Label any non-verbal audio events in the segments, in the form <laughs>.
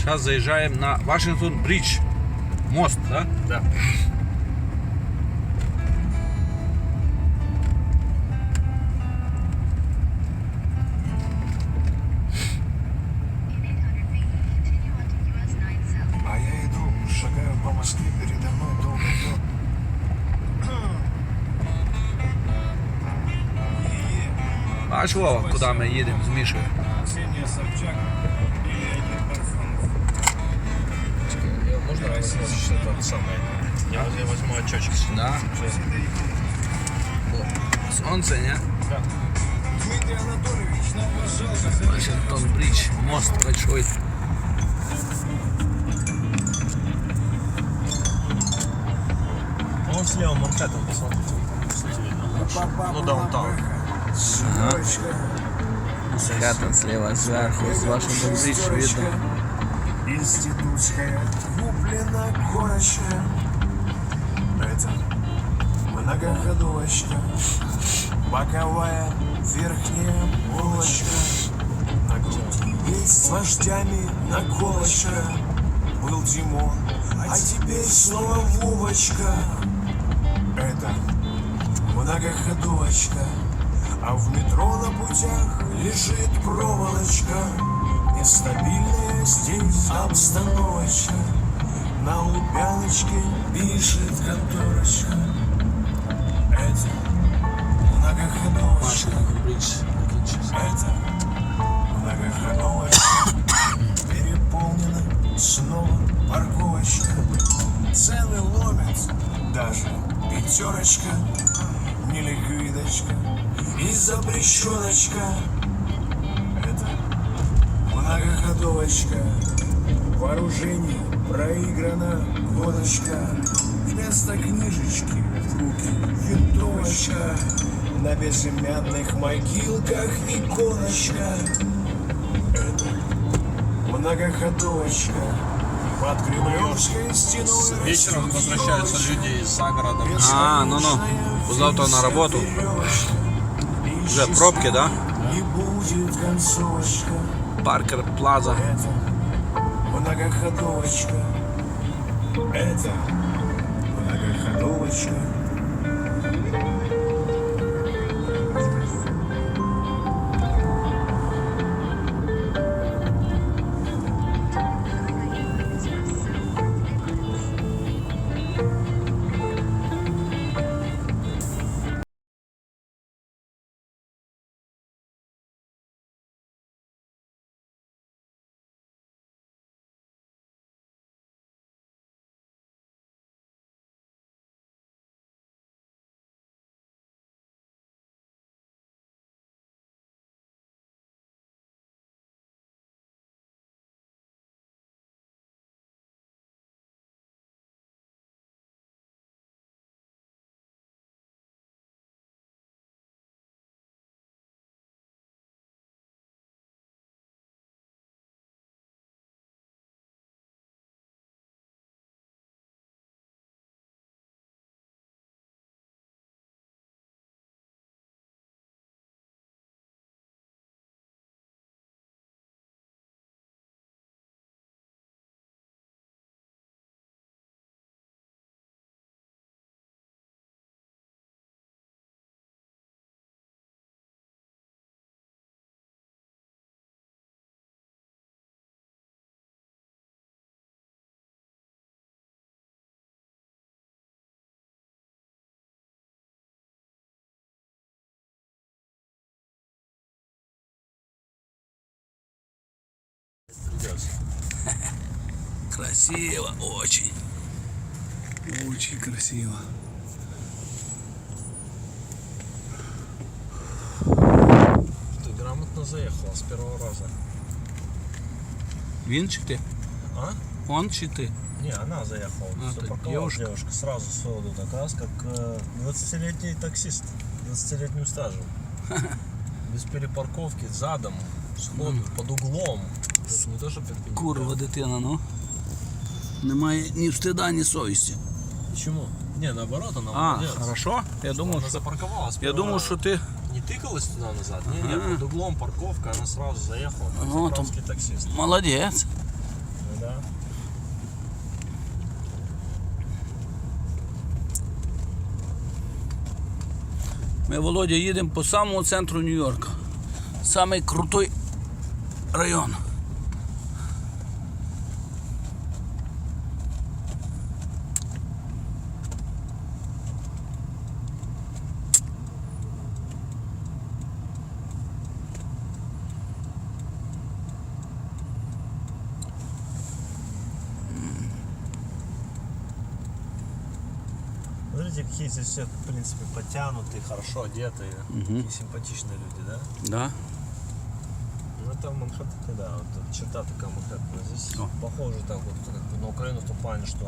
Сейчас заезжаем на Вашингтон Бридж. Мост, да? Да. А я иду, шагаю по Москве, передо мной долго идет. Бач, Вова, куди ми їдемо з Мішою. Ксения Собчак и. Можно возьмешь это самое? Я вот я возьму очечки. Да. Сонце, не? Дмитрий Анатольевич, нам вас жалко. Вашингтон Бридж, мост большой. Вон слева Манхэттен, посмотрите. Ну, даунтаун. Манхэттен слева сверху, с Вашингтон Бридж видно. Институтская корочка. Это многоходовочка. Боковая верхняя полочка. На груди есть с вождями наколочка. Был Димон, а теперь снова Вовочка. Это многоходовочка. А в метро на путях лежит проволочка. Нестабильная здесь обстановочка. На Лубяночке пишет конторочка. Это многоходовочка. Это многоходовочка. Переполнена снова парковочка. Цены ломят даже пятерочка. Неликвидочка и запрещеночка. Это многоходовочка. Вооружение проиграна гоночка. Вместо книжечки в руки винтовочка. На безымянных могилках иконочка. Это многоходовочка. Под Кремлевской стеной Вечером возвращаются люди из загорода. А, ну-ну. Завтра на работу. Уже пробки, да? Не будет концовочка. Паркер Плаза. Это многоходовочка. Это многоходовочка. <laughs> Красиво, очень. Очень красиво. Ты грамотно заехала с первого раза. Він чи ти? А? Он чи ти? Не, она заехала. А, так парковалась девушка. девушка. Сразу сходу так раз, как э, 20-летний таксист. 20-летним стажем. <laughs> Без перепарковки, задом, сходу, под углом. Курва дитина, ну. Немає ні стида, ні совісті. Чому? Не, наоборот, вона А, хорошо. Я думав, Вона що, запарковалась. я думав, що ти. Не тыкалась туда-назад? Не, не, Ага. под углом парковка, она сразу заехала. Как Вот таксист. Молодець. Ну, Ми, Володя, їдемо по самому центру Нью-Йорка. Самий крутой район. Смотрите, какие здесь все, в принципе, подтянутые, хорошо одетые, Мгм. такие симпатичные люди, да? Да? Ну, это Манхэттен, да, вот черта такая Манхэттена. Здесь О. похоже так вот как бы на Украину в том плане, что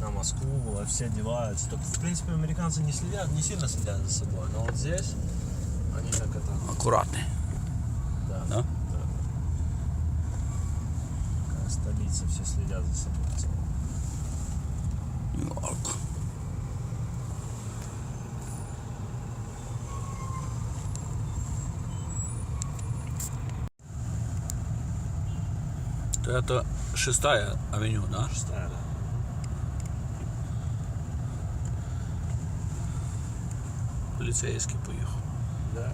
на Москву а все одеваются. Только, в принципе, американцы не следят, не сильно следят за собой. Но вот здесь они так это, Акуратний. да. Да? Такая столица, все следят за собой. Нью-Йорк. Это шестая авеню, да? Шестая, да. Полицейский поїхав. Да.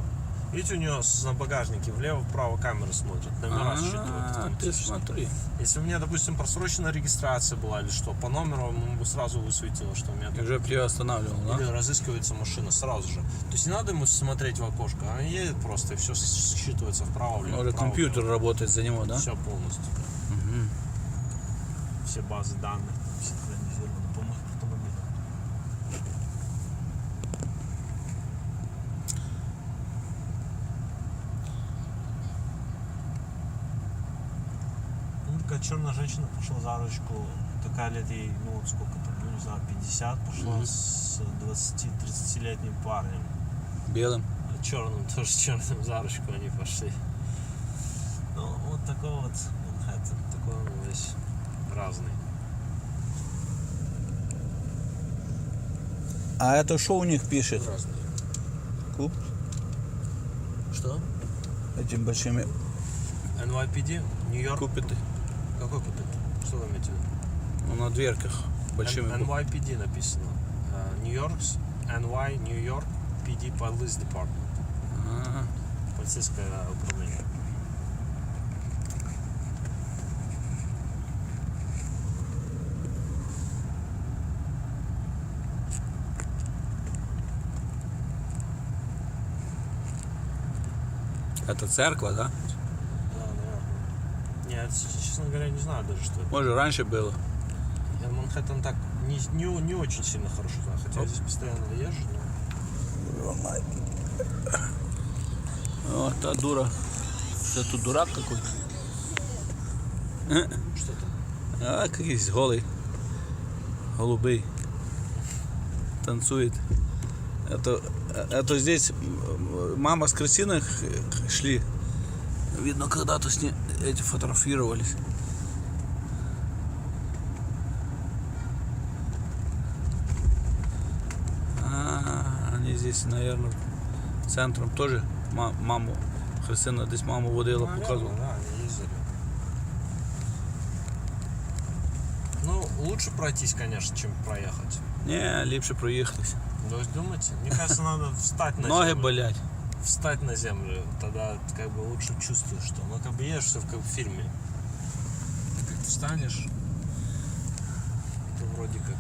Видите, у него на багажнике влево-вправо камеры смотрят, номера считывают А, ты автоматически. смотри. Если у меня, допустим, просроченная регистрация была или что, по номеру ему бы сразу высветило, что у меня И уже приостанавливал, Или да? разыскивается машина сразу же. То есть не надо ему смотреть в окошко, а едет просто и все считывается вправо, влево. Уже вправо, компьютер работает за него, да? Все полностью. Все базы данных синхронизированы по моему автомобилю. Ну, такая черная женщина пошла за ручку. Такая лет ей, ну вот сколько там, ну не знаю, 50, пошла Мгм. с 20-30-летним парнем. Белым. черным, <laughs> тоже черным за ручку они пошли. Ну, вот такой вот Манхэттен, такой он весь разный. А это что у них пишет? Разный. Клуб? Что? Этим большими NYPD, Нью-Йорк. купиты. Какой купит? Что вы имеете в виду? Ну, на дверках большими. NYPD написано. Э, Нью-Йорк, NY, Нью-Йорк, PD, Police Department. А, Полицейское управление. Это церковь, да? Да, наверное. Нет, честно говоря, не знаю даже, что это. Может, раньше было. Я Манхэттен так не, не, не очень сильно хорошо знаю, хотя я Оп. здесь постоянно езжу, но О, та дура. Це тут дурак какой-то. что там? А, якийсь голий. Голубий. Танцует. Это, это здесь м, мама с Кристиной х- шли. Видно, когда-то с ней эти фотографировались. А, они здесь, наверное, центром тоже ма- маму. Христина десь маму водила, Наверное, показувала. да, они ездили. Ну, лучше пройтись, конечно, чем проехать. Ні, ліпше проїхатися. Есть думаете? Мне кажется, надо встать на Ноги землю. Встать на землю, тогда как бы лучше чувствуешь, что ну как бы едешь все как в фильме. Как встанешь, то вроде как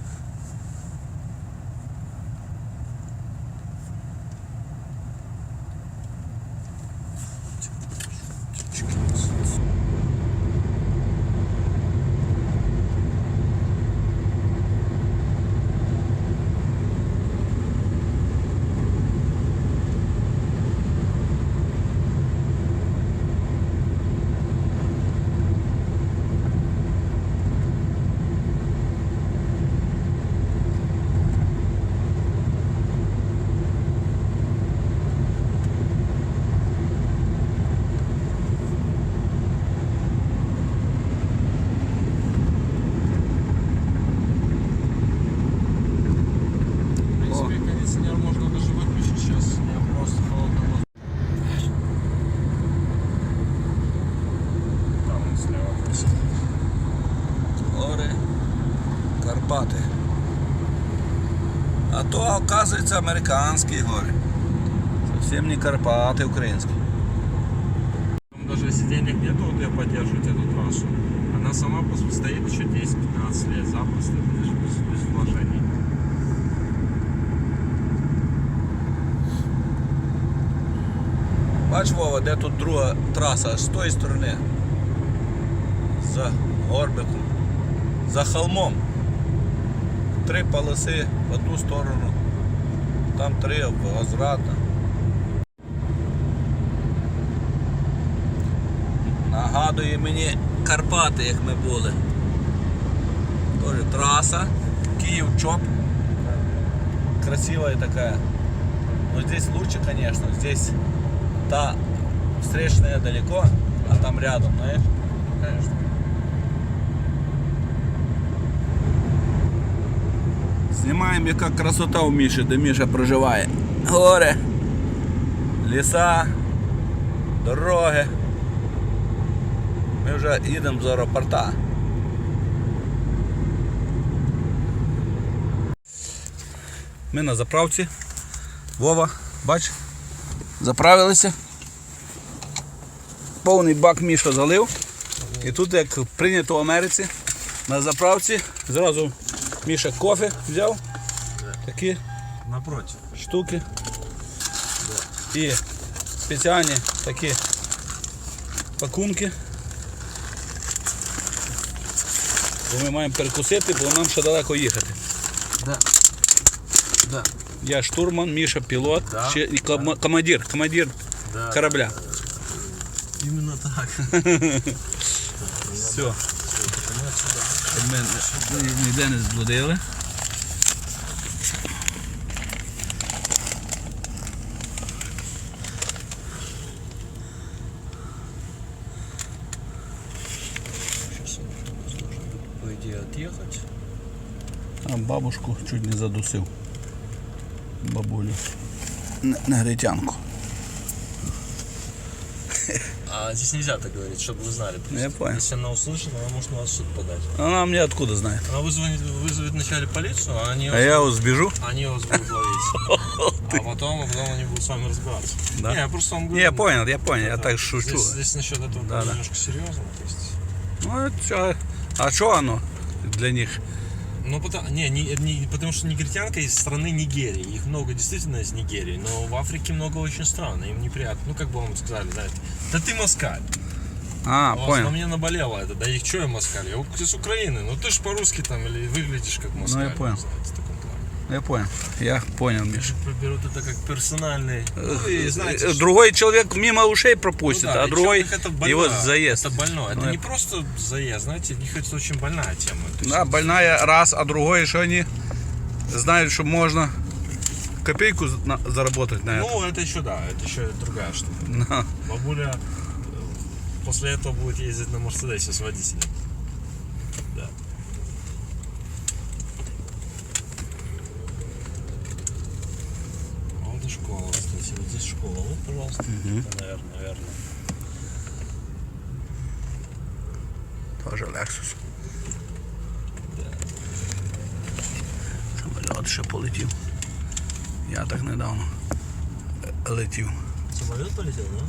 В принципе, кондиционер можно даже выключить сейчас. Я просто холодно воздух. Там он слева красиво. Гори, Карпати. А то, оказується, американські гори. Зимні Карпати українські. Там даже если денег нету, вот я поддерживать эту трассу, она сама пос- стоит еще 10-15 лет запросто, даже без, без вложений. Бач, Вова, де тут друга траса, аж з тої сторони. За горбиком. За холмом. Три полоси в одну сторону. Там три возвратно. Нагадує мені Карпати, як ми були. Тоже траса. Київ чоп. Красивая такая. Но здесь лучше, конечно. Здесь та встречная далеко, а там рядом, знаешь? Конечно. Знімаємо, яка красота у Міші, де Міша проживає. Гори, ліса, дороги. Ми вже їдемо з аеропорта. Ми на заправці. Вова, бач, заправилися. Повний бак Міша залив. І тут, як прийнято в Америці, на заправці зразу Міша кофе взяв. Такі Напротив. штуки. І спеціальні такі пакунки. Бо ми маємо перекусити, бо нам ще далеко їхати. Да. Да. Я штурман, Міша пілот, Да, ще і кома- командир, командир Да. корабля. Именно так. <laughs> Все. Щоб ми ні- ніде не зблудили. Сейчас по идее отъехать. А бабушку чуть не задусив. Бабулю. Негритянку. А здесь нельзя так говорить, чтобы вы знали. Ну, я понял. Если она услышит, она может на вас в суд подать. Она мне откуда знает? Она вызовет, вызовет вначале полицию, а они, А я вот сбежу. они вас будут ловить. <laughs> А потом, а потом они будут с вами разбираться. Да? Не, я просто вам Не, говорю. я понял, я понял, я так шучу. Здесь, здесь насчет этого Да, немножко серьезно. То есть, Ну, это? А что оно для них? Ну, потому, не, не, не- потому что негритянка из страны Нигерии. Их много действительно из Нигерии, но в Африке много очень стран, им неприятно. Ну, как бы вам сказали, знаете, да ты москаль. А, вас понял. на мне наболело это, да и что я москаль? Я с Украины, ну ты ж по-русски там или выглядишь как москаль. Ну, я понял. плане. Я понял. Я понял, Миша. Берут это как персональный. Ну, и знаете, Э, что- Другой человек мимо ушей Ну пропустит, да, а другой это больно, его заезд. Это больно. Это Ну, не просто заезд, знаете, мне кажется, очень больная тема. Есть, Да, больная раз, а другой, что они знают, что можно копейку заработать на это. Ну, это еще да, это еще другая штука. <laughs> На. Бабуля э, после этого будет ездить на Мерседесе с водителем. Пожалуйста. Это, наверное, наверное. Тоже Lexus. Самоліт ще полетів. Я так недавно летів. Самолет полетел, да?